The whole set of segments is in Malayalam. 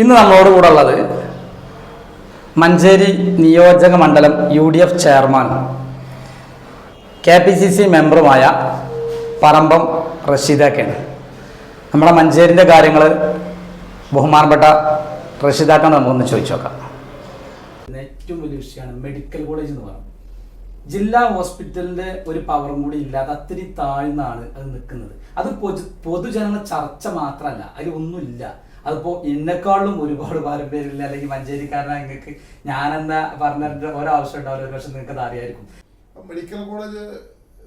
ഇന്ന് നമ്മളോട് കൂടെ ഉള്ളത് മഞ്ചേരി നിയോജക മണ്ഡലം U D F chairman K P C C മെമ്പറുമായ പറമ്പം റഷീദക്കാണ് നമ്മുടെ മഞ്ചേരിന്റെ കാര്യങ്ങൾ ബഹുമാനപ്പെട്ട റഷീദാക്ക നമുക്കൊന്ന് ചോദിച്ചു നോക്കാം. ഏറ്റവും വലിയ വിഷയമാണ് മെഡിക്കൽ കോളേജ് എന്ന് പറയുന്നത്. ജില്ലാ ഹോസ്പിറ്റലിന്റെ ഒരു പവറും കൂടി ഇല്ലാതെ അത്തിരി താഴ്ന്നാണ് അത് നിൽക്കുന്നത്. അത് പൊതു പൊതുജനങ്ങളുടെ ചർച്ച മാത്രമല്ല അതിൽ ഒന്നുമില്ല അതിപ്പോ എന്നെക്കാളും ഒരുപാട് പാരമ്പര്യമില്ല. അല്ലെങ്കിൽ മഞ്ചേരിക്കാരനാ നിങ്ങൾക്ക് ഞാനെന്താ പറഞ്ഞിട്ട് ഒരാവശ്യം ഉണ്ടാവില്ല ഒരു പക്ഷെ നിങ്ങൾക്ക് അത് അറിയായിരിക്കും. മെഡിക്കൽ കോളേജ്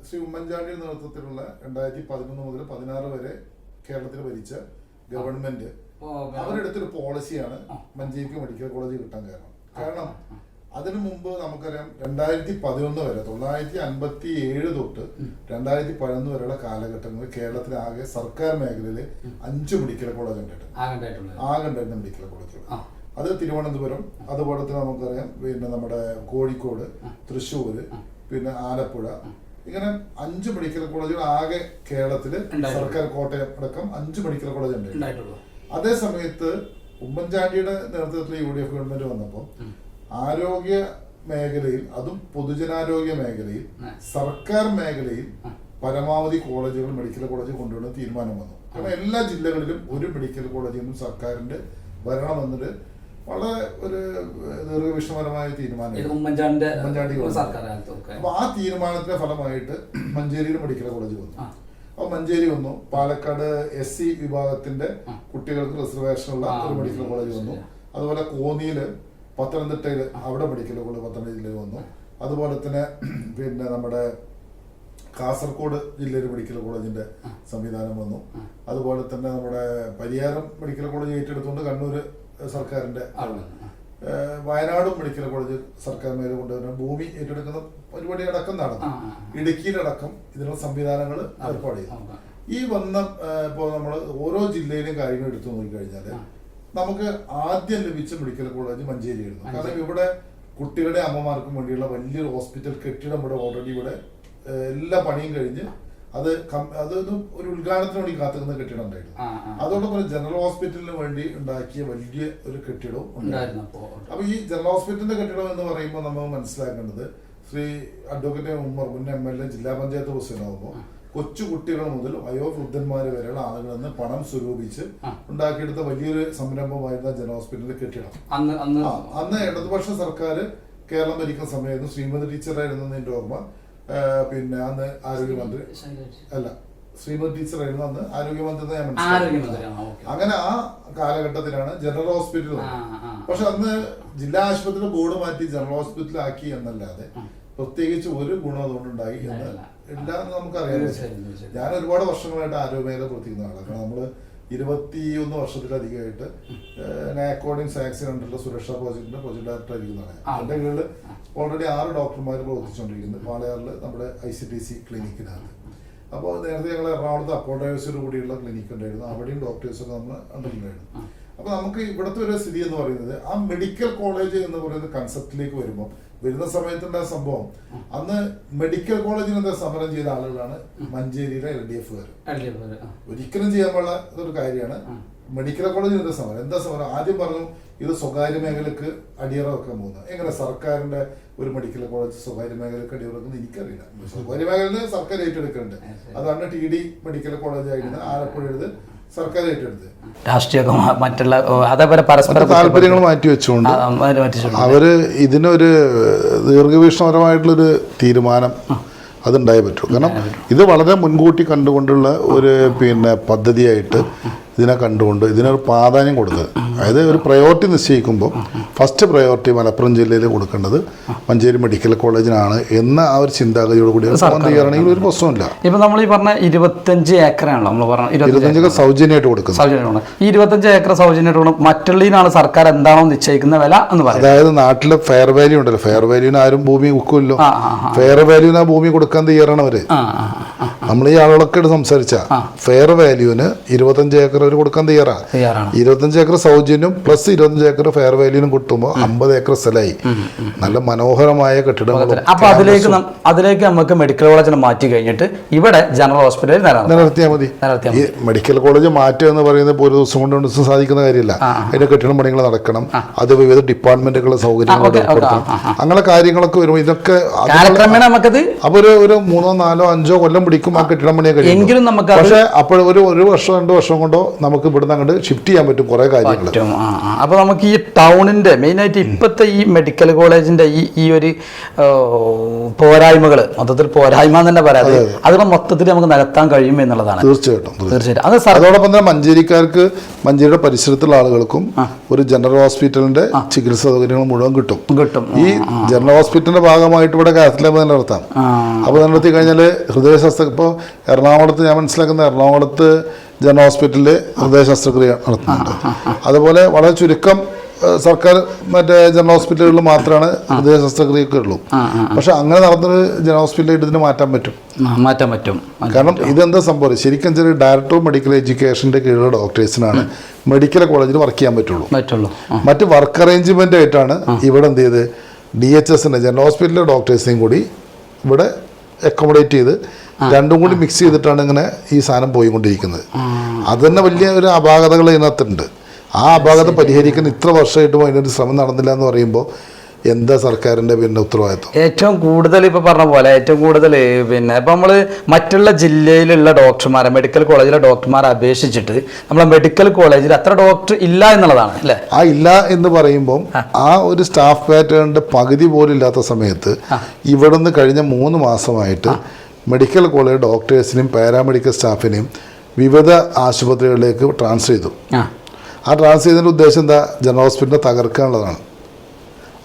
ശ്രീ ഉമ്മൻചാണ്ടിയുടെ നേതൃത്വത്തിലുള്ള രണ്ടായിരത്തി പതിനൊന്ന് മുതൽ പതിനാറ് വരെ കേരളത്തിൽ ഭരിച്ച ഗവൺമെന്റ്. അവരുടെ അവരെടുത്തൊരു പോളിസിയാണ് മഞ്ചേരിക്ക് മെഡിക്കൽ കോളേജ് കിട്ടാൻ കാരണം. കാരണം അതിനു മുമ്പ് നമുക്കറിയാം രണ്ടായിരത്തി പതിനൊന്ന് വരെ തൊള്ളായിരത്തി അൻപത്തി ഏഴ് തൊട്ട് രണ്ടായിരത്തി പതിനൊന്ന് വരെയുള്ള കാലഘട്ടങ്ങളിൽ കേരളത്തിലെ ആകെ സർക്കാർ മേഖലയിൽ അഞ്ച് മെഡിക്കൽ കോളേജ് ഉണ്ടായിട്ടുണ്ട് ആകെ ഉണ്ടായിരുന്ന മെഡിക്കൽ കോളേജുകൾ. അത് തിരുവനന്തപുരം അതുപോലെ തന്നെ നമുക്കറിയാം പിന്നെ നമ്മുടെ കോഴിക്കോട് തൃശ്ശൂർ പിന്നെ ആലപ്പുഴ. ഇങ്ങനെ അഞ്ച് മെഡിക്കൽ കോളേജുകൾ ആകെ കേരളത്തിൽ സർക്കാർ കോട്ടയം അടക്കം അഞ്ച് മെഡിക്കൽ കോളേജ് ഉണ്ടായിട്ടുള്ളൂ. അതേ സമയത്ത് ഉമ്മൻചാണ്ടിയുടെ നേതൃത്വത്തിൽ യു ഡി എഫ് ഗവൺമെന്റ് വന്നപ്പോൾ ആരോഗ്യ മേഖലയിൽ അതും പൊതുജനാരോഗ്യ മേഖലയിൽ സർക്കാർ മേഖലയിൽ പരമാവധി കോളേജുകൾ മെഡിക്കൽ കോളേജ് കൊണ്ടുവരുന്ന തീരുമാനം വന്നു. കാരണം എല്ലാ ജില്ലകളിലും ഒരു മെഡിക്കൽ കോളേജിനും സർക്കാരിന്റെ വരണമെന്നത് വളരെ ഒരു ദീർഘവിഷ്ണപരമായ തീരുമാനം ഉമ്മൻചാണ്ടി അപ്പൊ ആ തീരുമാനത്തിന്റെ ഫലമായിട്ട് മഞ്ചേരിയിൽ മെഡിക്കൽ കോളേജ് വന്നു. അപ്പൊ മഞ്ചേരി വന്നു. പാലക്കാട് എസ് സി വിഭാഗത്തിന്റെ കുട്ടികൾക്ക് റിസർവേഷൻ ഉള്ള ആ, ഒരു മെഡിക്കൽ കോളേജ് വന്നു. അതുപോലെ കോന്നിയിൽ പത്തനംതിട്ടയിൽ അവിടെ മെഡിക്കൽ കോളേജ് പത്തനംതിട്ട ജില്ലയിൽ വന്നു. അതുപോലെ തന്നെ പിന്നെ നമ്മുടെ കാസർഗോഡ് ജില്ലയിൽ മെഡിക്കൽ കോളേജിന്റെ സംവിധാനം വന്നു. അതുപോലെ തന്നെ നമ്മുടെ പരിയാരം മെഡിക്കൽ കോളേജ് ഏറ്റെടുത്തുകൊണ്ട് കണ്ണൂർ സർക്കാരിന്റെ വയനാടും മെഡിക്കൽ കോളേജ് സർക്കാർ മേലെ കൊണ്ടുവരുന്ന ഭൂമി ഏറ്റെടുക്കുന്ന പരിപാടി അടക്കം നടന്നു. ഇടുക്കിയിലടക്കം ഇതിനുള്ള സംവിധാനങ്ങൾ ഏർപ്പാട് ചെയ്തു. ഈ വന്ന ഇപ്പോൾ നമ്മൾ ഓരോ ജില്ലയിലും കാര്യങ്ങൾ എടുത്തു നോക്കിക്കഴിഞ്ഞാൽ. നമുക്ക് ആദ്യം ലഭിച്ച മെഡിക്കൽ കോളേജ് മഞ്ചേരിയായിരുന്നു. കാരണം ഇവിടെ കുട്ടികളുടെ അമ്മമാർക്കും വേണ്ടിയുള്ള വലിയൊരു ഹോസ്പിറ്റൽ കെട്ടിടം ഇവിടെ ഓൾറെഡി ഇവിടെ എല്ലാ പണിയും കഴിഞ്ഞ് അത് അത് അതൊന്നും ഒരു ഉദ്ഘാടനത്തിന് വേണ്ടി കാത്തുനിന്ന കെട്ടിടം ഉണ്ടായിരുന്നു. അതോടൊപ്പം ജനറൽ ഹോസ്പിറ്റലിന് വേണ്ടി ഉണ്ടാക്കിയ വലിയ ഒരു കെട്ടിടവും ഉണ്ടായിരുന്നു. അപ്പോ. ഈ ജനറൽ ഹോസ്പിറ്റലിന്റെ കെട്ടിടം എന്ന് പറയുമ്പോൾ നമ്മൾ മനസ്സിലാക്കേണ്ടത് ശ്രീ അഡ്വക്കേറ്റ് ഉമ്മർ മുൻ എം എൽ എ ജില്ലാ പഞ്ചായത്ത് പ്രസിഡന്റാകുമ്പോൾ കൊച്ചു കുട്ടികൾ മുതൽ വയോവൃദ്ധന്മാർ വരെയുള്ള ആളുകളിൽ നിന്ന് പണം സ്വരൂപിച്ച് ഉണ്ടാക്കിയെടുത്ത വലിയൊരു സംരംഭമായിരുന്ന ജന ഹോസ്പിറ്റലിൽ കെട്ടിടം. അന്ന് അന്ന് അന്ന് ഇടതുപക്ഷ സർക്കാർ കേരളം ഭരിക്കുന്ന സമയത്ത് ശ്രീമതി ടീച്ചറായിരുന്നു എന്റെ ഓർമ്മ. പിന്നെ അന്ന് ആരോഗ്യമന്ത്രി. അല്ല ശ്രീമതി ടീച്ചറായിരുന്നു അന്ന് ആരോഗ്യമന്ത്രി ഞാൻ മനസ്സിലാക്കി. ആ, അങ്ങനെ ആ കാലഘട്ടത്തിലാണ് ജനറൽ ഹോസ്പിറ്റൽ. പക്ഷെ അന്ന് ജില്ലാ ആശുപത്രി ബോർഡ് മാറ്റി ജനറൽ ഹോസ്പിറ്റൽ ആക്കി എന്നല്ലാതെ പ്രത്യേകിച്ച് ഒരു ഗുണം അതുകൊണ്ടുണ്ടായി എന്ന് ഉണ്ടായില്ല. ഇല്ല എന്ന് നമുക്കറിയാൻ പറ്റും തീർച്ചയായും, തീർച്ചയായും. ഞാൻ ഒരുപാട് വർഷങ്ങളായിട്ട് ആരോഗ്യമേഖല പ്രവർത്തിക്കുന്ന ആളാണ് കാരണം നമ്മൾ ഇരുപത്തിയൊന്ന് വർഷത്തിലധികമായിട്ട് നാക്കോഡിങ് സാക്സിൻ അണ്ടറിലെ സുരക്ഷാ പ്രോജക്ടിന്റെ പ്രോജക്ട് ഡയറക്ടർ ആയിരിക്കുന്നതാണ് അതിന്റെ കീഴിൽ ഓൾറെഡി ആറ് ഡോക്ടർമാർ പ്രവർത്തിച്ചുകൊണ്ടിരിക്കുന്നത് വാളയാറിൽ നമ്മുടെ ഐ സി ടി സി ക്ലിനിക്കിനകത്ത്. അപ്പോൾ നേരത്തെ ഞങ്ങൾ എറണാകുളത്ത് അപ്പോഡോസിനോട് കൂടിയുള്ള ക്ലിനിക്ക് ഉണ്ടായിരുന്നു. അവിടെയും ഡോക്ടേഴ്സൊക്കെ നമ്മൾ അണ്ടറിലുണ്ടായിരുന്നു അപ്പൊ നമുക്ക് ഇവിടുത്തെ ഒരു സ്ഥിതി എന്ന് പറയുന്നത് ആ മെഡിക്കൽ കോളേജ് എന്ന് പറയുന്ന കൺസെപ്റ്റിലേക്ക് വരുമ്പോൾ വരുന്ന സമയത്തുണ്ടായ സംഭവം? അന്ന് മെഡിക്കൽ കോളേജിൽ എന്താ സമരം ചെയ്ത ആളുകളാണ് മഞ്ചേരിയിലെ എൽ ഡി എഫുകാർ ഒരിക്കലും ചെയ്യാൻ പാടില്ല ഒരു കാര്യമാണ്. മെഡിക്കൽ കോളേജിൽ എന്താ സമരം? എന്താ സമരം? ആദ്യം പറഞ്ഞു ഇത് സ്വകാര്യ മേഖലക്ക് അടിയറ വെക്കാൻ പോകുന്നത് എങ്ങനെ സർക്കാരിന്റെ ഒരു മെഡിക്കൽ കോളേജ് സ്വകാര്യ മേഖലക്ക് അടിയറ വെക്കുന്നത് എനിക്കറിയില്ല. സ്വകാര്യ മേഖലയിൽ സർക്കാർ ഏറ്റെടുക്കുന്നുണ്ട്. അതാണ് ടി ഡി മെഡിക്കൽ കോളേജ് ആയിരുന്നു ഏറ്റെടുത്ത് രാഷ്ട്രീയമൊക്കെ മറ്റുള്ള അതേപോലെ പരസ്പര താല്പര്യങ്ങൾ മാറ്റി വെച്ചുകൊണ്ട്. അവർ ഇതിനൊരു ദീർഘവീക്ഷണപരമായിട്ടുള്ളൊരു തീരുമാനം അതുണ്ടായേ പറ്റൂ. കാരണം ഇത് വളരെ മുൻകൂട്ടി കണ്ടുകൊണ്ടുള്ള ഒരു പിന്നെ പദ്ധതിയായിട്ട് ഇതിനെ കണ്ടുകൊണ്ട് ഇതിനൊരു പ്രാധാന്യം കൊടുത്തത്. അതായത് ഒരു പ്രയോറിറ്റി നിശ്ചയിക്കുമ്പോൾ ഫസ്റ്റ് പ്രയോറിറ്റി മലപ്പുറം ജില്ലയിൽ കൊടുക്കേണ്ടത് മഞ്ചേരി മെഡിക്കൽ കോളേജിനാണ് എന്ന ആ ഒരു ചിന്താഗതിയോട് കൂടി ചെയ്യുകയാണെങ്കിൽ ഒരു പ്രശ്നമില്ല ഇപ്പൊ നമ്മൾ ഈ പറഞ്ഞ ഇരുപത്തഞ്ച് ഏക്കറാണല്ലോ നമ്മൾ പറഞ്ഞ ഇരുപത്തഞ്ച് സൗജന്യമായിട്ട് കൊടുക്കുന്നത് സൗജന്യമാണ് ഈ ഇരുപത്തഞ്ച് ഏക്കർ സൗജന്യമായിട്ട് കൊടുക്കും മറ്റുള്ളതിനാണ് സർക്കാർ എന്താണോ നിശ്ചയിക്കുന്ന വില എന്ന് പറയുന്നത്. അതായത് നാട്ടിലെ ഫെയർ വാല്യൂ ഉണ്ടല്ലോ. ഫെയർ വാല്യൂവിന് ആരും ഭൂമി വിൽക്കുമല്ലോ ഫെയർ വാല്യൂവിന് ആ ഭൂമി കൊടുക്കാൻ തയ്യാറാണ് അവർ. നമ്മൾ ഈ ആളുകളൊക്കെ സംസാരിച്ച. ഫെയർ വാല്യൂവിന് ഇരുപത്തഞ്ച് ഏക്കർ അവർ കൊടുക്കാൻ തയ്യാറാ. തയ്യാറാണ്. ഇരുപത്തഞ്ച് ഏക്കർ സൗജന്യം പ്ലസ് ഇരുപത്തഞ്ച് ഏക്കർ ഫെയർ വാല്യൂനും കിട്ടുമ്പോൾ അമ്പത് ഏക്കർ സ്ഥലമായി നല്ല മനോഹരമായ കെട്ടിടങ്ങളും അപ്പൊ അതിലേക്ക് അതിലേക്ക് നമുക്ക് മെഡിക്കൽ കോളേജിനെ മാറ്റി കഴിഞ്ഞിട്ട് ഇവിടെ ജനറൽ ഹോസ്പിറ്റലിൽ നിലനിർത്താം. നിലനിർത്തിയാൽ മതി. ഈ മെഡിക്കൽ കോളേജ് മാറ്റുക എന്ന് പറയുന്നത് ഇപ്പോൾ ഒരു ദിവസം കൊണ്ട് ദിവസം സാധിക്കുന്ന കാര്യമില്ല. അതിന്റെ കെട്ടിടം പണികൾ നടക്കണം. അത് വിവിധ ഡിപ്പാർട്ട്മെന്റുകളുടെ സൗകര്യങ്ങൾ ഏർപ്പെടുത്തണം അങ്ങനെ കാര്യങ്ങളൊക്കെ വരുമ്പോൾ ഇതൊക്കെ അപ്പൊ ഒരു ഒരു മൂന്നോ നാലോ അഞ്ചോ കൊല്ലം പിടിക്കും ആ കെട്ടിടം പണിയെ കഴിയും എങ്കിലും നമുക്ക് പക്ഷെ അപ്പോൾ ഒരു ഒരു വർഷം രണ്ട് വർഷം കൊണ്ടോ നമുക്ക് ഇവിടുന്ന് അങ്ങോട്ട് ഷിഫ്റ്റ് ചെയ്യാൻ പറ്റും കുറെ കാര്യങ്ങൾ പറ്റും. ആ ആ. അപ്പൊ നമുക്ക് ഈ ടൗണിന്റെ മെയിൻ ആയിട്ട് ഇപ്പോഴത്തെ ഈ മെഡിക്കൽ കോളേജിന്റെ ഈ ഈ ഒരു പോരായ്മകൾ മൊത്തത്തിൽ പോരായ്മ എന്ന് തന്നെ പറയാതെ അതുകൊണ്ട് മൊത്തത്തിൽ നമുക്ക് നടത്താൻ കഴിയും എന്നുള്ളതാണ്. തീർച്ചയായിട്ടും തീർച്ചയായിട്ടും. അത് അതോടൊപ്പം തന്നെ മഞ്ചേരിക്കാർക്ക് മഞ്ചേരിയുടെ പരിസരത്തുള്ള ആളുകൾക്കും ഒരു ജനറൽ ഹോസ്പിറ്റലിന്റെ ചികിത്സാ സൗകര്യങ്ങൾ മുഴുവൻ കിട്ടും. കിട്ടും. ഈ ജനറൽ ഹോസ്പിറ്റലിന്റെ ഭാഗമായിട്ട് ഇവിടെ കാത്തലാബ് നിലനിർത്താം ആ. അപ്പോൾ നിലനിർത്തി കഴിഞ്ഞാൽ ഹൃദയ ശസ്ത്ര ഇപ്പോൾ എറണാകുളത്ത് ഞാൻ മനസ്സിലാക്കുന്ന എറണാകുളത്ത് ജനറൽ ഹോസ്പിറ്റലിൽ ഹൃദയ ശസ്ത്രക്രിയ നടത്തുന്നുണ്ട് അതുപോലെ വളരെ ചുരുക്കം സർക്കാർ മറ്റേ ജനറൽ ഹോസ്പിറ്റലുകളിൽ മാത്രമാണ് ഹൃദയ ശസ്ത്രക്രിയയൊക്കെ ഉള്ളൂ. പക്ഷെ അങ്ങനെ നടന്നൊരു ജനറൽ ഹോസ്പിറ്റലായിട്ട് ഇതിന് മാറ്റാൻ പറ്റും. മാറ്റാൻ പറ്റും. കാരണം ഇതെന്താ സംഭവം? ശരിക്കും ചെറിയ ഡയറക്ടർ ഓഫ് മെഡിക്കൽ എഡ്യൂക്കേഷന്റെ കീഴിലുള്ള ഡോക്ടേഴ്സിനാണ് മെഡിക്കൽ കോളേജിൽ വർക്ക് ചെയ്യാൻ പറ്റുള്ളൂ. പറ്റുള്ളൂ. മറ്റ് വർക്ക് അറേഞ്ച്മെന്റ് ആയിട്ടാണ് ഇവിടെ എന്ത് ചെയ്ത്? ഡി എച്ച് എസിന്റെ ജനറൽ ഹോസ്പിറ്റലിലെ ഡോക്ടേഴ്സിനെയും കൂടി ഇവിടെ അക്കോമഡേറ്റ് ചെയ്ത് രണ്ടും കൂടി മിക്സ് ചെയ്തിട്ടാണ് ഇങ്ങനെ ഈ സാധനം പോയിക്കൊണ്ടിരിക്കുന്നത്. അത് തന്നെ വലിയ ഒരു അപാകതകൾ ഇതിനകത്തുണ്ട്. ആ അപാകത പരിഹരിക്കാൻ ഇത്ര വർഷമായിട്ടും അതിനൊരു ശ്രമം നടന്നില്ല എന്ന് പറയുമ്പോൾ എന്താ സർക്കാരിന്റെ പിന്നെ ഉത്തരവാദിത്വം? ഏറ്റവും കൂടുതൽ ഇപ്പൊ പറഞ്ഞ പോലെ ഏറ്റവും കൂടുതൽ പിന്നെ ഇപ്പൊ നമ്മൾ മറ്റുള്ള ജില്ലയിലുള്ള ഡോക്ടർമാരെ മെഡിക്കൽ കോളേജിലെ ഡോക്ടർമാരെ അപേക്ഷിച്ചിട്ട് നമ്മളെ മെഡിക്കൽ കോളേജിൽ അത്ര ഡോക്ടർ ഇല്ല എന്നുള്ളതാണ് അല്ലേ? ആ ഇല്ല എന്ന് പറയുമ്പോൾ ആ. ഒരു സ്റ്റാഫ് പാറ്റേണിന്റെ പകുതി പോലും ഇല്ലാത്ത സമയത്ത് ഇവിടുന്ന് കഴിഞ്ഞ മൂന്ന് മാസമായിട്ട് മെഡിക്കൽ കോളേജ് ഡോക്ടേഴ്സിനെയും പാരാമെഡിക്കൽ സ്റ്റാഫിനെയും വിവിധ ആശുപത്രികളിലേക്ക് ട്രാൻസ്ഫർ ചെയ്തു. ആ. ട്രാൻസ്ഫർ ചെയ്തതിന്റെ ഉദ്ദേശം എന്താ? ജനറൽ ഹോസ്പിറ്റലിനെ തകർക്കാനുള്ളതാണ്.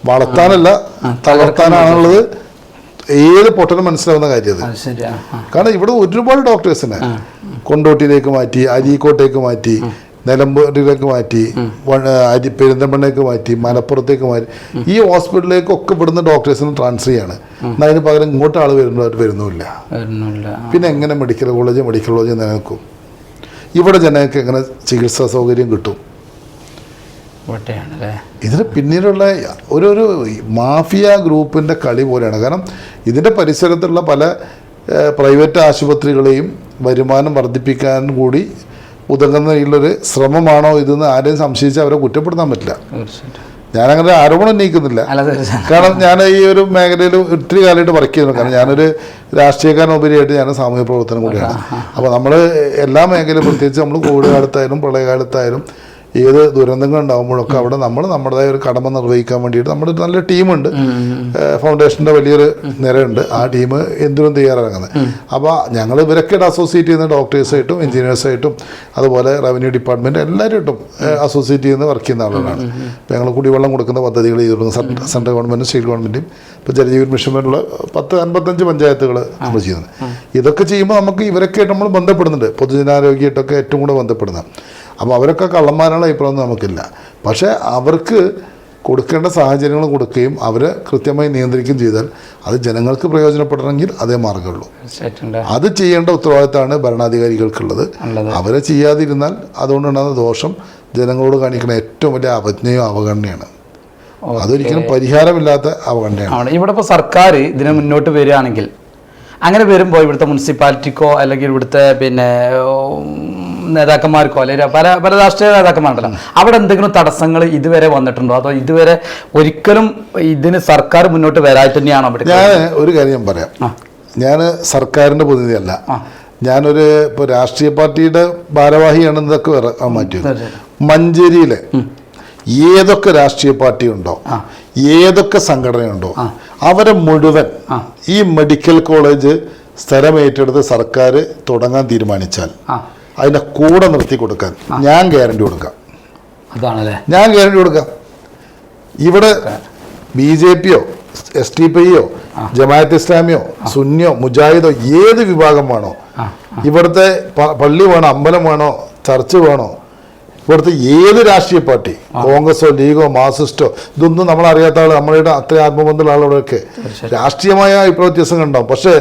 വളർത്താനല്ല തളർത്താനാണുള്ളത്. ഏത് പൊട്ടനും മനസ്സിലാവുന്ന കാര്യം അത്. കാരണം ഇവിടെ ഒരുപാട് ഡോക്ടേഴ്സിനെ കൊണ്ടോട്ടിയിലേക്ക് മാറ്റി അരീക്കോട്ടേക്ക് മാറ്റി നിലമ്പൂരിലേക്ക് മാറ്റി അരി പെരിന്തമണ്ണേക്ക് മാറ്റി മലപ്പുറത്തേക്ക് മാറ്റി. ഈ ഹോസ്പിറ്റലിലേക്കൊക്കെ ഇവിടുന്ന് ഡോക്ടേഴ്സിന് ട്രാൻസ്ഫർ ചെയ്യാണ്. എന്നാൽ അതിന് പകരം ഇങ്ങോട്ട് ആൾ വരുന്നവർ വരുന്നില്ല പിന്നെ എങ്ങനെ മെഡിക്കൽ കോളേജ് മെഡിക്കൽ കോളേജ് നിലനിൽക്കും? ഇവിടെ ജനങ്ങൾക്ക് എങ്ങനെ ചികിത്സാ സൗകര്യം കിട്ടും? ഇതിന് പിന്നീടുള്ള ഒരു ഒരു മാഫിയ ഗ്രൂപ്പിന്റെ കളി പോലെയാണ്. കാരണം ഇതിന്റെ പരിസരത്തുള്ള പല പ്രൈവറ്റ് ആശുപത്രികളെയും വരുമാനം വർദ്ധിപ്പിക്കാൻ കൂടി ഉതങ്ങുന്ന ഉള്ളൊരു ശ്രമമാണോ ഇതെന്ന് ആരെയും സംശയിച്ച് അവരെ കുറ്റപ്പെടുത്താൻ പറ്റില്ല. ഞാനങ്ങനെ ആരോപണം ഉന്നയിക്കുന്നില്ല. കാരണം ഞാൻ ഈ ഒരു മേഖലയിൽ ഒത്തിരി കാലമായിട്ട് വർക്ക് ചെയ്യുന്നു. കാരണം ഞാനൊരു രാഷ്ട്രീയക്കാരനുപരിയായിട്ട് ഞാൻ സാമൂഹ്യ പ്രവർത്തനം കൂടിയാണ്. അപ്പോൾ നമ്മൾ എല്ലാ മേഖലയും പ്രത്യേകിച്ച് നമ്മൾ കോവിഡ് കാലത്തായാലും പ്രളയകാലത്തായാലും ഏത് ദുരന്തങ്ങൾ ഉണ്ടാകുമ്പോഴൊക്കെ അവിടെ നമ്മൾ നമ്മുടേതായ ഒരു കടമ നിർവഹിക്കാൻ വേണ്ടിയിട്ട് നമ്മുടെ ഒരു നല്ല ടീമുണ്ട്. ഫൗണ്ടേഷന്റെ വലിയൊരു നിരയുണ്ട്. ആ ടീം എന്തിനും തയ്യാറാകുന്നത്. അപ്പോൾ ഞങ്ങൾ ഇവരൊക്കെ അസോസിയേറ്റ് ചെയ്യുന്ന ഡോക്ടേഴ്സായിട്ടും എഞ്ചിനീയേഴ്സായിട്ടും അതുപോലെ റവന്യൂ ഡിപ്പാർട്ട്മെന്റ് എല്ലാവരുമായിട്ടും അസോസിയേറ്റ് ചെയ്യുന്ന വർക്ക് ചെയ്യുന്ന ആളുകളാണ്. അപ്പോൾ ഞങ്ങൾ കുടിവെള്ളം കൊടുക്കുന്ന പദ്ധതികൾ ചെയ്തിരുന്നു സെൻ- സെൻട്രൽ ഗവൺമെന്റും സ്റ്റേറ്റ് ഗവൺമെന്റും ഇപ്പോൾ ജലജീവൻ മിഷൻ പോലുള്ള പത്ത് അൻപത്തഞ്ച് പഞ്ചായത്തുകൾ നമ്മൾ ചെയ്യുന്നത്. ഇതൊക്കെ ചെയ്യുമ്പോൾ നമുക്ക് ഇവരൊക്കെ ആയിട്ട് നമ്മൾ ബന്ധപ്പെടുന്നുണ്ട്. പൊതുജനാരോഗ്യമായിട്ടൊക്കെ ഏറ്റവും കൂടെ ബന്ധപ്പെടുന്നത്. അപ്പോൾ അവരൊക്കെ കള്ളന്മാരാണ് അഭിപ്രായം നമുക്കില്ല. പക്ഷേ അവർക്ക് കൊടുക്കേണ്ട സാഹചര്യങ്ങൾ കൊടുക്കുകയും അവരെ കൃത്യമായി നിയന്ത്രിക്കുകയും ചെയ്താൽ അത് ജനങ്ങൾക്ക് പ്രയോജനപ്പെടണമെങ്കിൽ അതേ മാർഗമുള്ളൂ അത് ചെയ്യേണ്ട ഉത്തരവാദിത്തമാണ് ഭരണാധികാരികൾക്കുള്ളത്. അവരെ ചെയ്യാതിരുന്നാൽ അതുകൊണ്ടുണ്ടാകുന്ന ദോഷം ജനങ്ങളോട് കാണിക്കുന്ന ഏറ്റവും വലിയ അവജ്ഞയും അവഗണനയാണ്. അതൊരിക്കലും പരിഹാരമില്ലാത്ത അവഗണനയാണ്. ഇവിടെ ഇപ്പോൾ സർക്കാർ ഇതിനെ മുന്നോട്ട് വരികയാണെങ്കിൽ അങ്ങനെ വരുമ്പോൾ ഇവിടുത്തെ മുനിസിപ്പാലിറ്റിക്കോ അല്ലെങ്കിൽ ഇവിടുത്തെ പിന്നെ നേതാക്കന്മാർക്കോ അല്ലെങ്കിൽ പല പല രാഷ്ട്രീയ നേതാക്കന്മാരുണ്ടല്ലോ. അവിടെ എന്തെങ്കിലും തടസ്സങ്ങൾ ഇതുവരെ വന്നിട്ടുണ്ടോ? അതോ ഇതുവരെ ഒരിക്കലും ഇതിന് സർക്കാർ മുന്നോട്ട് വരായിട്ട് തന്നെയാണോ അവിടെ ഞാൻ ഒരു കാര്യം ഞാൻ പറയാം ഞാൻ സർക്കാരിന്റെ പ്രതിനിധിയല്ല. ഞാനൊരു ഇപ്പോൾ രാഷ്ട്രീയ പാർട്ടിയുടെ ഭാരവാഹിയാണെന്നതൊക്കെ വേറെ ആ മാറ്റിയത്. മഞ്ചേരിയിലെ ഏതൊക്കെ രാഷ്ട്രീയ പാർട്ടി ഉണ്ടോ ഏതൊക്കെ സംഘടനയുണ്ടോ അവരെ മുഴുവൻ ഈ മെഡിക്കൽ കോളേജ് സ്ഥലം ഏറ്റെടുത്ത് സർക്കാർ തുടങ്ങാൻ തീരുമാനിച്ചാൽ അതിന്റെ കൂടെ നിർത്തി കൊടുക്കാൻ ഞാൻ ഗ്യാരണ്ടി കൊടുക്കാം. അതാണല്ലേ? ഞാൻ ഗ്യാരണ്ടി കൊടുക്കാം. ഇവിടെ ബി ജെ പിയോ എസ് ടി പിയോ ജമാഅത്ത് ഇസ്ലാമിയോ സുന്നിയോ മുജാഹിദോ ഏത് വിഭാഗം വേണോ ഇവിടുത്തെ പള്ളി വേണോ അമ്പലം വേണോ ചർച്ച് വേണോ ഇവിടുത്തെ ഏത് രാഷ്ട്രീയ പാർട്ടി? കോൺഗ്രസോ ലീഗോ മാർസിസ്റ്റോ ഇതൊന്നും നമ്മൾ അറിയാത്ത ആൾ നമ്മളുടെ അത്ര ആത്മബന്ധമുള്ള ആളുകളൊക്കെ രാഷ്ട്രീയമായ ഇപ്പോൾ വ്യത്യാസങ്ങൾ ഉണ്ടാവും പക്ഷേ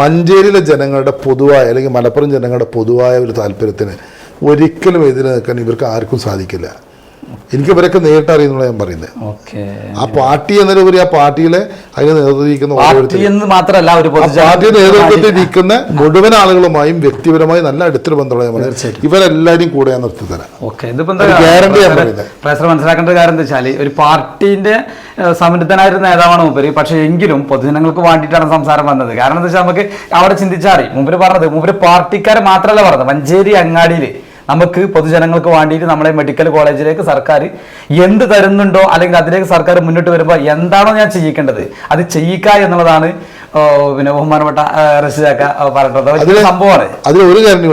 മഞ്ചേരിയിലെ ജനങ്ങളുടെ പൊതുവായ അല്ലെങ്കിൽ മലപ്പുറം ജനങ്ങളുടെ പൊതുവായ ഒരു താല്പര്യത്തിന് ഒരിക്കലും എതിരെ നിൽക്കാൻ ഇവർക്ക് ആർക്കും സാധിക്കില്ല. എനിക്ക് ഇവരൊക്കെ നേരിട്ട് അറിയുന്നുള്ള ഞാൻ പറയുന്നത് ആ പാർട്ടി എന്നതിലുപരി ആ പാർട്ടിയിലെ അതിന് നേതൃത്വം പാർട്ടി നേതൃത്വത്തിൽ ഇരിക്കുന്ന മുഴുവൻ ആളുകളുമായും വ്യക്തിപരമായി നല്ല അടുത്തൊരു ബന്ധമുള്ള ഞാൻ പറയുന്നത്. ഇവരെല്ലാവരും കൂടെ ഞാൻ നിർത്തി തരാം ഗ്യാരണ്ടി ഞാൻ പറയുന്നത്. മനസ്സിലാക്കേണ്ട കാര്യം എന്താ വെച്ചാൽ ഒരു പാർട്ടിന്റെ ഒരു നേതാവാണ് മൂപ്പര്. പക്ഷേ എങ്കിലും പൊതുജനങ്ങൾക്ക് വേണ്ടിയിട്ടാണ് സംസാരം വന്നത്. കാരണം എന്താ വെച്ചാൽ നമുക്ക് അവിടെ ചിന്തിച്ചാറി മൂപ്പര് പറഞ്ഞത് മൂപ്പര് പാർട്ടിക്കാരെ മാത്രമല്ല പറഞ്ഞത്. മഞ്ചേരി അങ്ങാടിയിൽ നമുക്ക് പൊതുജനങ്ങൾക്ക് വേണ്ടിയിട്ട് നമ്മളെ മെഡിക്കൽ കോളേജിലേക്ക് സർക്കാർ എന്ത് തരുന്നുണ്ടോ അല്ലെങ്കിൽ അതിലേക്ക് സർക്കാർ മുന്നോട്ട് വരുമ്പോൾ എന്താണോ ഞാൻ ചെയ്യിക്കേണ്ടത് അത് ചെയ്യിക്ക എന്നുള്ളതാണ് പിന്നെ ബഹുമാനപ്പെട്ട റസിദാക്ക പറഞ്ഞത് സംഭവമാണ്. അതിൽ ഒരു കാര്യം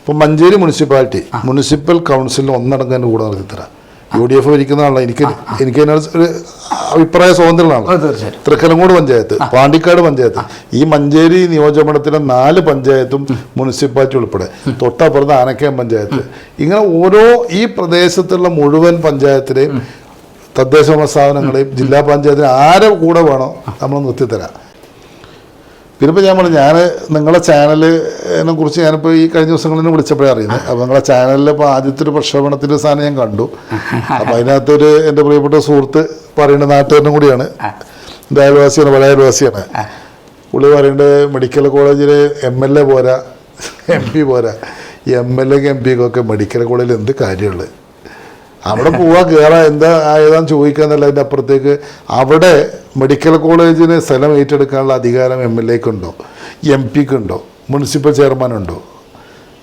ഇപ്പൊ മഞ്ചേരി മുനിസിപ്പാലിറ്റി മുനിസിപ്പൽ കൗൺസിലിന് ഒന്നടങ്കം കൂടെ നിർത്തി തരാം. യു ഡി എഫ് ഭരിക്കുന്ന ആളാണ്. എനിക്ക് എനിക്ക് അതിനകത്ത് ഒരു അഭിപ്രായ സ്വാതന്ത്ര്യമാണ് തൃക്കലങ്കോട് പഞ്ചായത്ത് പാണ്ടിക്കാട് പഞ്ചായത്ത്. ഈ മഞ്ചേരി നിയോജകമണ്ഡലത്തിലെ നാല് പഞ്ചായത്തും മുനിസിപ്പാലിറ്റി ഉൾപ്പെടെ. തൊട്ടപ്പുറത്ത് ആനക്കയം പഞ്ചായത്ത്. ഇങ്ങനെ ഓരോ ഈ പ്രദേശത്തുള്ള മുഴുവൻ പഞ്ചായത്തിലെയും തദ്ദേശ സ്ഥാപനങ്ങളെയും ജില്ലാ പഞ്ചായത്തിലെ ആരെ കൂടെ വേണോ നമ്മൾ നിർത്തിത്തരാം. പിന്നെ ഇപ്പോൾ ഞാൻ പറഞ്ഞു ഞാൻ നിങ്ങളെ ചാനലിനെ കുറിച്ച് ഞാനിപ്പോൾ ഈ കഴിഞ്ഞ ദിവസങ്ങളിൽ വിളിച്ചപ്പോഴേ അറിയുന്നത്. അപ്പോൾ നിങ്ങളെ ചാനലിൽ ഇപ്പോൾ ആദ്യത്തെ ഒരു പ്രക്ഷേപണത്തിന്റെ സാധനം ഞാൻ കണ്ടു. അപ്പോൾ അതിനകത്തൊരു എന്റെ പ്രിയപ്പെട്ട സുഹൃത്ത് പറയുന്ന നാട്ടുകാരനും കൂടിയാണ്. എന്റെ അയൽവാസിയാണ് പഴയ അയൽവാസിയാണ്. പുള്ളി പറയേണ്ടത് മെഡിക്കൽ കോളേജിൽ എം എൽ എ പോരാ എം പി പോരാ. എം എൽ എക്ക് എം പിക്കൊക്കെ മെഡിക്കൽ കോളേജിൽ എന്ത് കാര്യമുള്ളത്? അവിടെ പോവാ കയറാ എന്താ ഏതാന്ന് ചോദിക്കാന്നല്ല അതിന്റെ അപ്പുറത്തേക്ക്. അവിടെ മെഡിക്കൽ കോളേജിന് സ്ഥലം ഏറ്റെടുക്കാനുള്ള അധികാരം എം എൽ എക്ക് ഉണ്ടോ എം പിക്ക് ഉണ്ടോ മുനിസിപ്പൽ ചെയർമാൻ ഉണ്ടോ?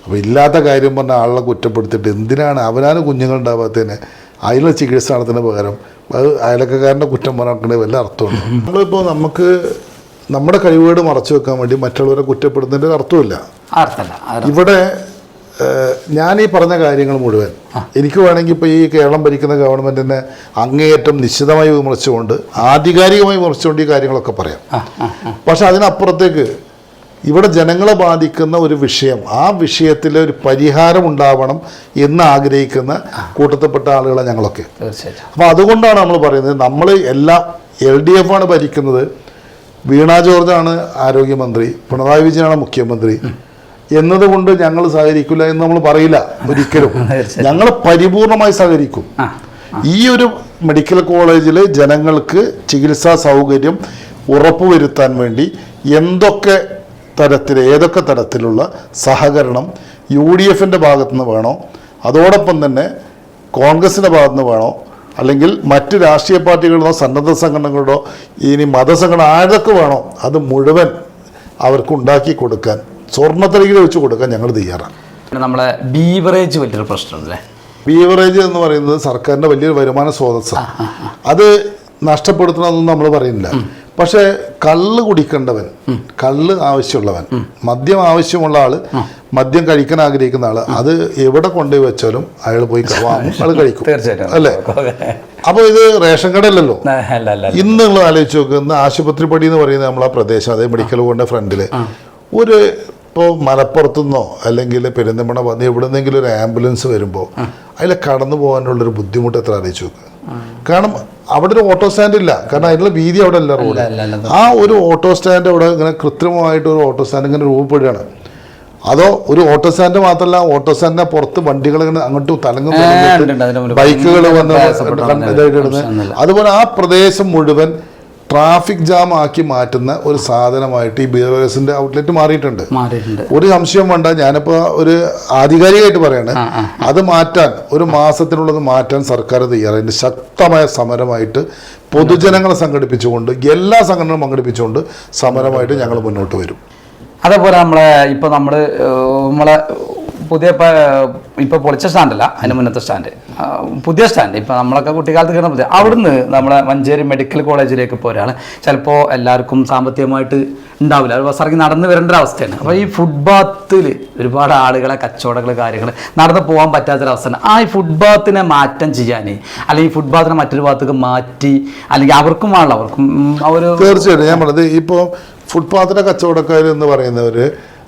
അപ്പോൾ ഇല്ലാത്ത കാര്യം പറഞ്ഞ ആളെ കുറ്റപ്പെടുത്തിയിട്ട് എന്തിനാണ് അവനാണ് കുഞ്ഞുങ്ങൾ ഉണ്ടാവാത്തതിന് അതിനുള്ള ചികിത്സ നടത്തുന്ന പകരം അത് അയലക്കാരന്റെ കുറ്റം പറഞ്ഞിട്ടുണ്ടെങ്കിൽ വല്ല അർത്ഥമുണ്ട്? നമ്മളിപ്പോൾ നമുക്ക് നമ്മുടെ കഴിവുകേട് മറച്ചു വെക്കാൻ വേണ്ടി മറ്റുള്ളവരെ കുറ്റപ്പെടുന്നതിന്റെ ഒരു അർത്ഥമില്ല ഇവിടെ ഞാൻ ഈ പറഞ്ഞ കാര്യങ്ങൾ മുഴുവൻ എനിക്ക് വേണമെങ്കിൽ ഇപ്പോൾ ഈ കേരളം ഭരിക്കുന്ന ഗവൺമെന്റിനെ അങ്ങേയറ്റം നിശ്ചിതമായി വിമർശിച്ചുകൊണ്ട് ആധികാരികമായി വിമർശിച്ചുകൊണ്ട് ഈ കാര്യങ്ങളൊക്കെ പറയാം. പക്ഷെ അതിനപ്പുറത്തേക്ക് ഇവിടെ ജനങ്ങളെ ബാധിക്കുന്ന ഒരു വിഷയം ആ വിഷയത്തിൽ ഒരു പരിഹാരം ഉണ്ടാവണം എന്ന് ആഗ്രഹിക്കുന്ന കൂട്ടത്തിൽപ്പെട്ട ആളുകളെ ഞങ്ങളൊക്കെ. അപ്പോൾ അതുകൊണ്ടാണ് നമ്മൾ പറയുന്നത് നമ്മൾ എല്ലാ എൽ ഡി എഫ് ആണ് ഭരിക്കുന്നത്. വീണ ജോർജാണ് ആരോഗ്യമന്ത്രി പിണറായി വിജയനാണ് മുഖ്യമന്ത്രി. എന്നതുകൊണ്ട് ഞങ്ങൾ സഹകരിക്കില്ല എന്ന് നമ്മൾ പറയില്ല ഒരിക്കലും. ഞങ്ങൾ പരിപൂർണമായി സഹകരിക്കും. ഈ ഒരു മെഡിക്കൽ കോളേജിൽ ജനങ്ങൾക്ക് ചികിത്സാ സൗകര്യം ഉറപ്പുവരുത്താൻ വേണ്ടി എന്തൊക്കെ തരത്തിൽ ഏതൊക്കെ തരത്തിലുള്ള സഹകരണം യു ഡി എഫിന്റെ ഭാഗത്തുനിന്ന് വേണോ അതോടൊപ്പം തന്നെ കോൺഗ്രസിന്റെ ഭാഗത്തുനിന്ന് വേണോ അല്ലെങ്കിൽ മറ്റ് രാഷ്ട്രീയ പാർട്ടികളുടെ സന്നദ്ധ സംഘടനകളുടെ ഇനി മതസംഘടന ആരൊക്കെ വേണോ അത് മുഴുവൻ അവർക്ക് ഉണ്ടാക്കി കൊടുക്കാൻ സ്വർണത്തരികിൽ വെച്ച് കൊടുക്കാൻ ഞങ്ങൾ തയ്യാറാണ്. നമ്മളെ ബീവറേജ് വലിയൊരു പ്രശ്നമുണ്ടല്ലേ? ബീവറേജ് എന്ന് പറയുന്നത് സർക്കാരിന്റെ വലിയൊരു വരുമാന സ്രോതസ്സാണ് അത് നഷ്ടപ്പെടുത്തണമെന്നൊന്നും നമ്മൾ പറയുന്നില്ല. പക്ഷേ കള്ള് കുടിക്കേണ്ടവൻ കള്ള് ആവശ്യമുള്ളവൻ മദ്യം ആവശ്യമുള്ള ആൾ മദ്യം കഴിക്കാൻ ആഗ്രഹിക്കുന്ന ആൾ അത് എവിടെ കൊണ്ടുപോയി വെച്ചാലും അയാൾ പോയി വാങ്ങും അയാൾ കഴിക്കും. തീർച്ചയായിട്ടും. അല്ലേ? അപ്പോൾ ഇത് റേഷൻ കടയിലല്ലോ അല്ല അല്ല ഇന്ന് നിങ്ങൾ ആലോചിച്ച് നോക്കുന്ന ആശുപത്രി പടി എന്ന് പറയുന്നത് നമ്മളെ പ്രദേശം അതേ മെഡിക്കൽ കോളിന്റെ ഫ്രണ്ടിൽ. ഒരു ഇപ്പോൾ മലപ്പുറത്തുനിന്നോ അല്ലെങ്കിൽ പെരിന്തമണ വന്ന് എവിടെന്നെങ്കിലും ഒരു ആംബുലൻസ് വരുമ്പോൾ അതിലെ കടന്നു പോകാനുള്ള ഒരു ബുദ്ധിമുട്ട് എത്ര അറിയിച്ചു കാരണം അവിടെ ഒരു ഓട്ടോ സ്റ്റാൻഡ് ഇല്ല. കാരണം അതിനുള്ള വീതി അവിടെ അല്ല റോഡ്. ആ ഒരു ഓട്ടോ സ്റ്റാൻഡ് അവിടെ ഇങ്ങനെ കൃത്രിമമായിട്ട് ഒരു ഓട്ടോ സ്റ്റാൻഡ് ഇങ്ങനെ രൂപപ്പെടുകയാണ്. അതോ ഒരു ഓട്ടോ സ്റ്റാൻഡ് മാത്രമല്ല ഓട്ടോ സ്റ്റാൻഡിന്റെ പുറത്ത് വണ്ടികൾ ഇങ്ങനെ അങ്ങോട്ട് തലങ്ങും. ബൈക്കുകൾ വന്ന് ഇതായിട്ട് അതുപോലെ ആ പ്രദേശം മുഴുവൻ ട്രാഫിക് ജാം ആക്കി മാറ്റുന്ന ഒരു സാധനമായിട്ട് ഈ ബിയർവേഴ്സിന്റെ ഔട്ട്ലെറ്റ് മാറിയിട്ടുണ്ട്. ഒരു സംശയം വേണ്ട ഞാനിപ്പോ ഒരു ആധികാരികമായിട്ട് പറയാണ്. അത് മാറ്റാൻ ഒരു മാസത്തിനുള്ളത് മാറ്റാൻ സർക്കാർ തയ്യാറായി. ശക്തമായ സമരമായിട്ട് പൊതുജനങ്ങളെ സംഘടിപ്പിച്ചുകൊണ്ട് എല്ലാ സംഘടനകളും പങ്കെടുപ്പിച്ചുകൊണ്ട് സമരമായിട്ട് ഞങ്ങൾ മുന്നോട്ട് വരും. അതേപോലെ നമ്മളെ ഇപ്പൊ നമ്മൾ നമ്മളെ പുതിയ ഇപ്പോൾ ഇപ്പൊ പൊളിച്ച സ്റ്റാൻഡല്ല അതിന് മുന്നത്തെ സ്റ്റാൻഡ്. പുതിയ സ്റ്റാൻഡ്. ഇപ്പൊ നമ്മളൊക്കെ കുട്ടിക്കാലത്ത് കിടന്ന പുതിയ അവിടുന്ന് നമ്മളെ മഞ്ചേരി മെഡിക്കൽ കോളേജിലേക്ക് ഇപ്പോൾ ഒരാൾ ചിലപ്പോൾ എല്ലാവർക്കും സാമ്പത്തികമായിട്ട് ഉണ്ടാവില്ല. ഒരു ബസ്സാർക്ക് നടന്നു വരേണ്ട ഒരു അവസ്ഥയാണ്. അപ്പോൾ ഈ ഫുട്ബാത്തിൽ ഒരുപാട് ആളുകളെ കച്ചവടങ്ങൾ കാര്യങ്ങൾ നടന്നു പോകാൻ പറ്റാത്തൊരവസ്ഥയാണ് ആ ഈ ഫുട്ബാത്തിനെ മാറ്റം ചെയ്യാൻ അല്ലെങ്കിൽ ഫുട്ബാത്തിനെ മറ്റൊരു ഭാഗത്തേക്ക് മാറ്റി അല്ലെങ്കിൽ അവർക്കും വേണമല്ലോ അവർക്കും അവർ തീർച്ചയായിട്ടും. ഞാൻ പറഞ്ഞത് ഇപ്പോൾ ഫുട്പാത്തിലെ കച്ചവടക്കാർ എന്ന് പറയുന്നവർ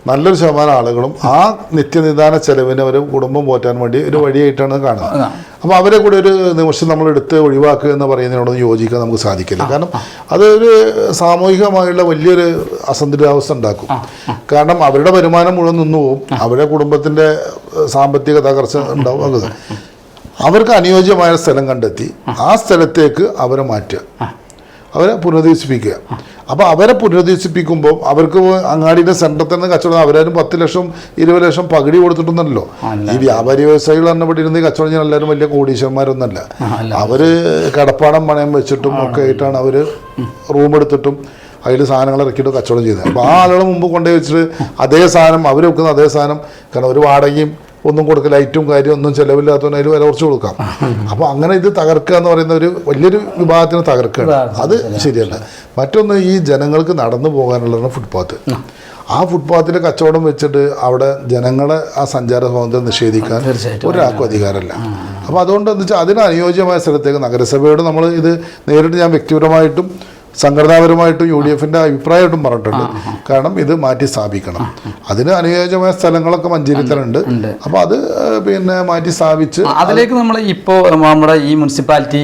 നല്ലൊരു ശതമാനം ആളുകളും ആ നിത്യനിദാന ചെലവിന് അവർ കുടുംബം പോറ്റാൻ വേണ്ടി ഒരു വഴിയായിട്ടാണ് കാണുന്നത്. അപ്പൊ അപ്പോൾ അവരെ കൂടെ ഒരു നിമിഷം നമ്മൾ എടുത്ത് ഒഴിവാക്കുക എന്ന് പറയുന്നതിനോടൊന്നും യോജിക്കാൻ നമുക്ക് സാധിക്കില്ല. കാരണം അതൊരു സാമൂഹികമായുള്ള വലിയൊരു അസന്തുലിതാവസ്ഥ ഉണ്ടാക്കും. കാരണം അവരുടെ വരുമാനം മുഴുവൻ നിന്നു പോകും അവരുടെ കുടുംബത്തിന്റെ സാമ്പത്തിക തകർച്ച ഉണ്ടാവും അവർക്ക് അനുയോജ്യമായ സ്ഥലം കണ്ടെത്തി ആ. സ്ഥലത്തേക്ക് അവരെ മാറ്റുക. അവരെ പുനരധിവസിപ്പിക്കുക അപ്പോൾ അവരെ പുനരധിവസിപ്പിക്കുമ്പോൾ അവർക്ക് അങ്ങാടിയുടെ സെന്ററിൽ തന്നെ കച്ചവടം അവരാരും പത്ത് ലക്ഷം ഇരുപത് ലക്ഷം പകുതി കൊടുത്തിട്ടുണ്ടല്ലോ ഈ വ്യാപാരി വ്യവസായികൾ തന്നെ ഇവിടെ ഇരുന്ന് കച്ചവടം ചെയ്യാൻ എല്ലാവരും വലിയ കോടീശ്വരന്മാരൊന്നല്ല അവർ അവർ കടപ്പാടം പണയം വെച്ചിട്ടും ഒക്കെ ആയിട്ടാണ് അവർ റൂം എടുത്തിട്ടും അതിൽ സാധനങ്ങൾ ഇറക്കിയിട്ട് കച്ചവടം ചെയ്തത് അപ്പോൾ ആ ആളുകൾ മുമ്പ് കൊണ്ടുപോയി വെച്ചിട്ട് അതേ സാധനം അവർ വെക്കുന്ന അതേ സാധനം കാരണം ഒരു വാടകയും ഒന്നും കൊടുക്കുക ലൈറ്റും കാര്യം ഒന്നും ചിലവില്ലാത്തവന് അതിൽ വില കുറച്ച് കൊടുക്കാം. അപ്പോൾ അങ്ങനെ ഇത് തകർക്കുക എന്ന് പറയുന്ന ഒരു വലിയൊരു വിഭാഗത്തിന് തകർക്കുകയാണ്. അത് ശരിയല്ല. മറ്റൊന്ന് ഈ ജനങ്ങൾക്ക് നടന്നു പോകാനുള്ളതാണ് ഫുട്പാത്ത് ആ. ഫുട്പാത്തിൽ കച്ചവടം വെച്ചിട്ട് അവിടെ ജനങ്ങളെ ആ സഞ്ചാര സ്വാതന്ത്ര്യം നിഷേധിക്കാൻ. ഒരാൾക്കും അധികാരമല്ല. അപ്പോൾ അതുകൊണ്ട് എന്താ വെച്ചാൽ അതിന് അനുയോജ്യമായ സ്ഥലത്തേക്ക് നഗരസഭയോട് നമ്മൾ ഇത് നേരിട്ട് ഞാൻ വ്യക്തിപരമായിട്ടും സംഘടനാപരമായിട്ടും യു ഡി എഫിന്റെ അഭിപ്രായമായിട്ടും പറഞ്ഞിട്ടുണ്ട് കാരണം ഇത് മാറ്റി സ്ഥാപിക്കണം. അതിന് അനുയോജ്യമായ സ്ഥലങ്ങളൊക്കെ മഞ്ചേരിത്തലുണ്ട്. അപ്പോൾ അത് പിന്നെ മാറ്റി സ്ഥാപിച്ച് അതിലേക്ക് നമ്മൾ ഇപ്പോൾ നമ്മുടെ ഈ മുനിസിപ്പാലിറ്റി